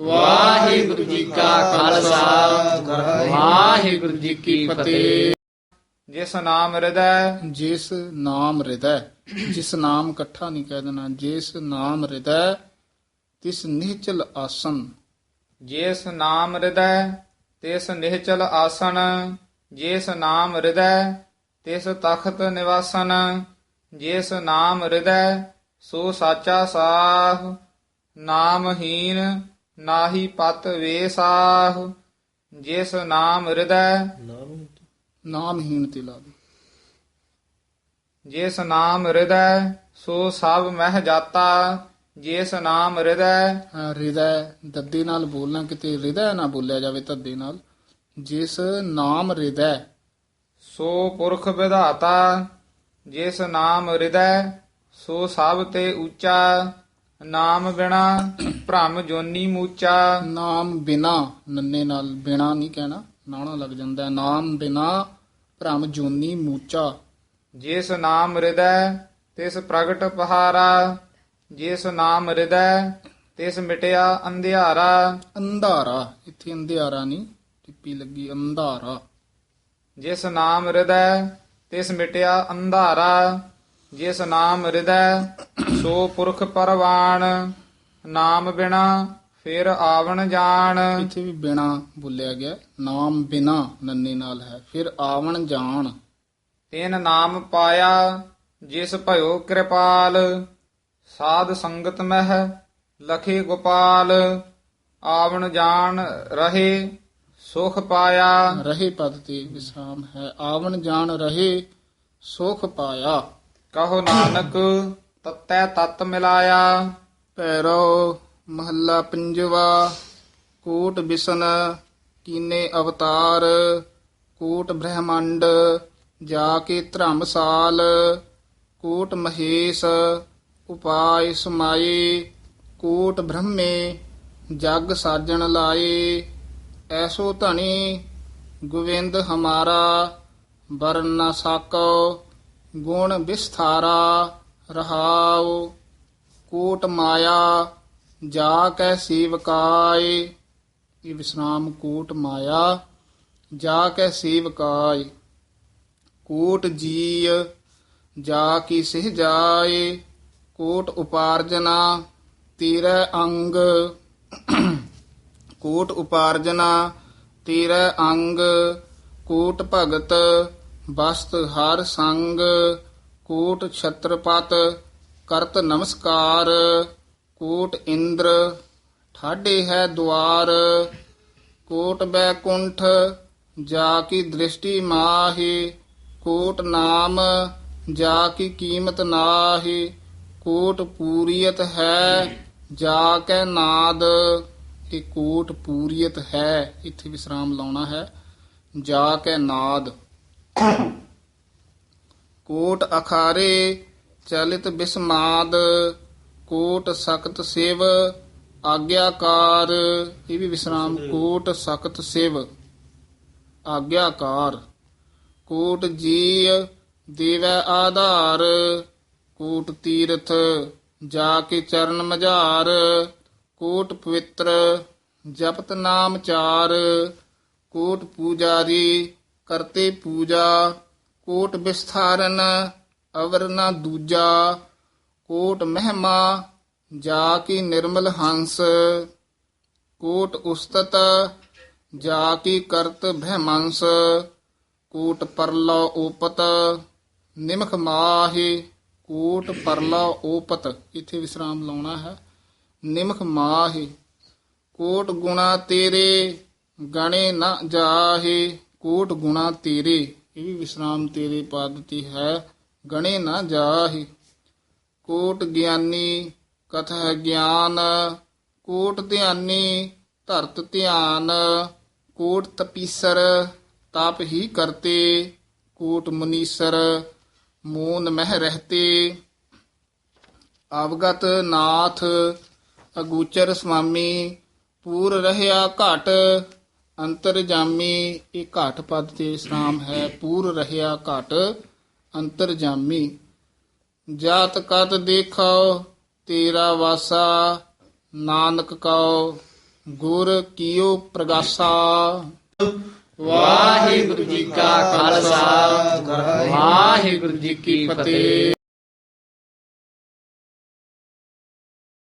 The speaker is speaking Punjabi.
ਵਾਹਿਗੁਰੂ ਜੀ ਕਾ ਖਾਲਸਾ। ਵਾਹਿਗੁਰੂ ਜੀ ਕੀ ਫਤਿਹ। ਜਿਸ ਨਾਮ ਹਿਰਦੈ ਜਿਸ ਨਾਮ ਹਿਰਦੈ ਜਿਸ ਨਾਮ ਇਕੱਠਾ ਨਹੀਂ ਕਹਿ ਦੇਣਾ ਜਿਸ ਨਾਮ ਹਿਰਦੈ ਤਿਸ ਨਿਹਚਲ ਆਸਨ। ਜਿਸ ਨਾਮ ਹਿਰਦੈ ਤਿਸ ਨਿਹਚਲ ਆਸਨ। ਜਿਸ ਨਾਮ ਹਿਰਦੈ ਤਿਸ ਤਖਤ ਨਿਵਾਸਨ। ਜਿਸ ਨਾਮ ਹਿਰਦੈ ਸੋ ਸਾਚਾ ਸਾਹ ਨਾਮਹੀਨ ਨਾਹੀ ਪਤ ਵੇਸਾਹ ਜਿਸ ਨਾਮ ਹਿਰਦੈ ਨਾਮਹੀਨ ਤੇ ਲਾ ਦੇ। ਜਿਸ ਨਾਮ ਹਿਰਦੈ ਸੋ ਸਭ ਮਹਿ ਜਾਤਾ ਜਿਸ ਨਾਮ ਹਿਰਦੈ। ਹਿਰਦੈ ਦੱਦੇ ਨਾਲ ਬੋਲਣਾ ਕਿਤੇ ਹਿਰਦੈ ਨਾ ਬੋਲਿਆ ਜਾਵੇ ਧੱਦੇ ਨਾਲ। ਜਿਸ ਨਾਮ ਹਿਰਦੈ ਸੋ ਪੁਰਖ ਵਿਧਾਤਾ ਜਿਸ ਨਾਮ ਹਿਰਦੈ ਸੋ ਸਭ ਤੇ ਉੱਚਾ ਨਾਮ ਬਿਨਾ ਭ੍ਰਮ ਜੋਨੀ ਮੂਚਾ। ਨਾਮ ਬਿਨਾ ਨੰਨੇ ਨਾਲ ਬਿਨਾ ਨਹੀਂ ਕਹਿਣਾ ਨਾਣਾ ਲੱਗ ਜਾਂਦਾ। ਹੈ। ਨਾਮ ਬਿਨਾ ਭ੍ਰਮ ਜੋਨੀ ਮੂਚਾ। ਜਿਸ ਨਾਮ ਹਿਰਦੈ ਤਿਸ ਪ੍ਰਗਟ ਪਹਾਰਾ। ਜਿਸ ਨਾਮ ਹਿਰਦੈ ਤਿਸ ਮਿਟਿਆ ਅੰਧਿਆਰਾ। ਅੰਧਾਰਾ ਇੱਥੇ ਅੰਧਿਆਰਾ ਨਹੀਂ ਟਿੱਪੀ ਲੱਗੀ ਅੰਧਾਰਾ। ਜਿਸ ਨਾਮ ਹਿਰਦੈ ਤਿਸ ਮਿਟਿਆ ਅੰਧਾਰਾ। ਜਿਸ ਨਾਮ ਹਿਰਦੈ ਸੋ ਪੁਰਖ ਪਰਵਾਨ। ਨਾਮ ਬਿਨਾ ਫਿਰ ਆਵਣ ਜਾਣ। ਇੱਥੇ ਵੀ ਬਿਨਾ ਬੋਲਿਆ ਗਿਆ ਨਾਮ ਬਿਨਾ ਨੰਨੇ ਨਾਲ ਹੈ ਫਿਰ ਆਵਣ ਜਾਣ। ਤਿਨ ਨਾਮ ਪਾਇਆ ਜਿਸ ਭਇਓ ਕਿਰਪਾਲ। ਸਾਧ ਸੰਗਤ ਮਹਿ ਲਖੇ ਗੋਪਾਲ। ਆਵਣ ਜਾਣ ਰਹੇ ਸੁਖ ਪਾਇਆ। ਰਹੇ ਪਦ ਤੇ ਵਿਸਰਾਮ ਹੈ ਆਵਣ ਜਾਣ ਰਹੇ ਸੁਖ ਪਾਇਆ। ਕਹੋ ਨਾਨਕ ਤਤੈ ਤਤ ਮਿਲਾਇਆ। ਪੈਰੋ ਮਹੱਲਾ ਪੰਜਵਾ, ਕੋਟ ਬਿਸਨ ਕੀਨੇ ਅਵਤਾਰ, ਕੋਟ ਬ੍ਰਹਮੰਡ ਜਾ ਕੇ ਧਰਮਸਾਲ ਕੋਟ ਮਹੇਸ਼ ਉਪਾਇ ਸਮਾਏ, ਕੋਟ ਬ੍ਰਹਮੇ ਜਗ ਸਾਜਣ ਲਾਏ। ਐਸੋ ਧਣੀ ਗੋਵਿੰਦ ਹਮਾਰਾ ਵਰਨ ਨ ਸਾਕੋ, ਗੁਣ ਵਿਸਥਾਰਾ ਰਹਾਉ। ਕੋਟ ਮਾਇਆ, ਜਾ ਕੈ ਸੇਵਕਾਏ। ਇਹ ਵਿਸਰਾਮ ਕੋਟ ਮਾਇਆ, ਜਾ ਕੈ ਸੇਵਕਾਏ। ਕੋਟ ਜੀ ਜਾ ਕੀ ਸਿਹ ਜਾਏ। ਕੋਟ ਉਪਾਰਜਨਾ, ਤੇਰਾ ਅੰਗ। ਕੋਟ ਉਪਾਰਜਨਾ, ਤੇਰਾ ਅੰਗ। ਕੋਟ ਭਗਤ, ਬਸਤ ਹਰ ਸੰਗ। ਕੋਟ ਛਤਰਪਤ ਕਰਤ ਨਮਸਕਾਰ, ਕੋਟ ਇੰਦਰ ਠਾਡੇ ਹੈ ਦੁਆਰ, ਕੋਟ ਬੈਕੁੰਠ, ਜਾ ਕੀ ਦ੍ਰਿਸ਼ਟੀ ਮਾਹੀ, ਕੋਟ ਨਾਮ, ਜਾ ਕੀ ਕੀਮਤ ਨਾਹੀ, ਕੋਟ ਪੂਰੀਅਤ ਹੈ, ਜਾ ਕੈ ਨਾਦ, ਇਹ ਕੋਟ ਪੂਰੀਅਤ ਹੈ, ਇੱਥੇ ਵਿਸਰਾਮ ਲਾਉਣਾ ਹੈ, ਜਾ ਕੈ ਨਾਦ। ਕੋਟ ਅਖਾਰੇ ਚਲਿਤ ਬਿਸਮਾਦ ਕੋਟ ਸਖਤ ਸਿਵ ਆਗਿਆਕਾਰ। ਇਹ ਵੀ ਵਿਸਰਾਮ ਕੋਟ ਸਖਤ ਸਿਵ ਆਗਿਆਕਾਰ। ਕੋਟ ਜੀ ਦੇਵੈ ਆਧਾਰ ਕੋਟ ਤੀਰਥ ਜਾ ਕੇ ਚਰਨ ਮਝਾਰ। ਕੋਟ ਪਵਿੱਤਰ ਜਪਤ ਨਾਮ ਚਾਰ। ਕੋਟ ਪੂਜਾਰੀ ਕਰਤੇ ਪੂਜਾ ਕੋਟ ਵਿਸਥਾਰਨ ਅਵਰ ਨਾ ਦੂਜਾ ਕੋਟ ਮਹਿਮਾ, ਜਾ ਕੀ ਨਿਰਮਲ ਹੰਸ। ਕੋਟ ਉਸਤਤ, ਜਾ ਕੀ ਕਰਤ ਬ੍ਰਹਮੰਸ ਕੋਟ ਪਰਲਾ ਓਪਤ, ਨਿਮਖ ਮਾਹੀ। ਕੋਟ ਪਰਲਾ ਓਪਤ, ਇੱਥੇ ਵਿਸਰਾਮ ਲਾਉਣਾ ਹੈ। ਨਿਮਖ ਮਾਹੀ, ਕੋਟ ਗੁਣਾ ਤੇਰੇ, ਗਣੇ ਨਾ ਜਾਹੇ। ਕੋਟ ਗੁਣਾ ਤੇਰੇ, ਇਹ ਵੀ ਵਿਸਰਾਮ ਤੇਰੇ ਪਦ ਤੇ ਹੈ। ਗਣੇ ਨਾ ਜਾਹੇ। ਕੋਟ ਗਿਆਨੀ, ਕਥ ਗਿਆਨ, ਕੋਟ ਧਿਆਨੀ, ਧਰਤ ਧਿਆਨ, ਕੋਟ ਤਪੀਸਰ, ਤਾਪ ਹੀ ਕਰਤੇ, ਕੋਟ ਮੁਨੀਸਰ, ਮੂਨ ਮਹਿ ਰਹਤੇ। ਅਵਗਤ ਨਾਥ, ਅਗੂਚਰ ਸੁਆਮੀ ਪੂਰ ਰਹਿਆ ਘਟ, ਅੰਤਰ ਜਾਮੀ, ਇਹ ਘਟ ਪਦ ਤੇ ਸ਼ਰਾਮ ਹੈ, ਪੂਰ ਰਹਿਆ ਘਟ। ਅੰਤਰ ਜਾਮੀ ਜਾਤ ਕਤ ਦੇਖੋ ਤੇਰਾ ਵਾਸਾ, ਨਾਨਕ ਕਉ ਗੁਰ ਕੀਓ ਪ੍ਰਗਾਸਾ। ਵਾਹਿਗੁਰੂ ਜੀ ਕਾ ਖਾਲਸਾ, ਵਾਹਿਗੁਰੂ ਜੀ ਕੀ ਫਤਿਹ।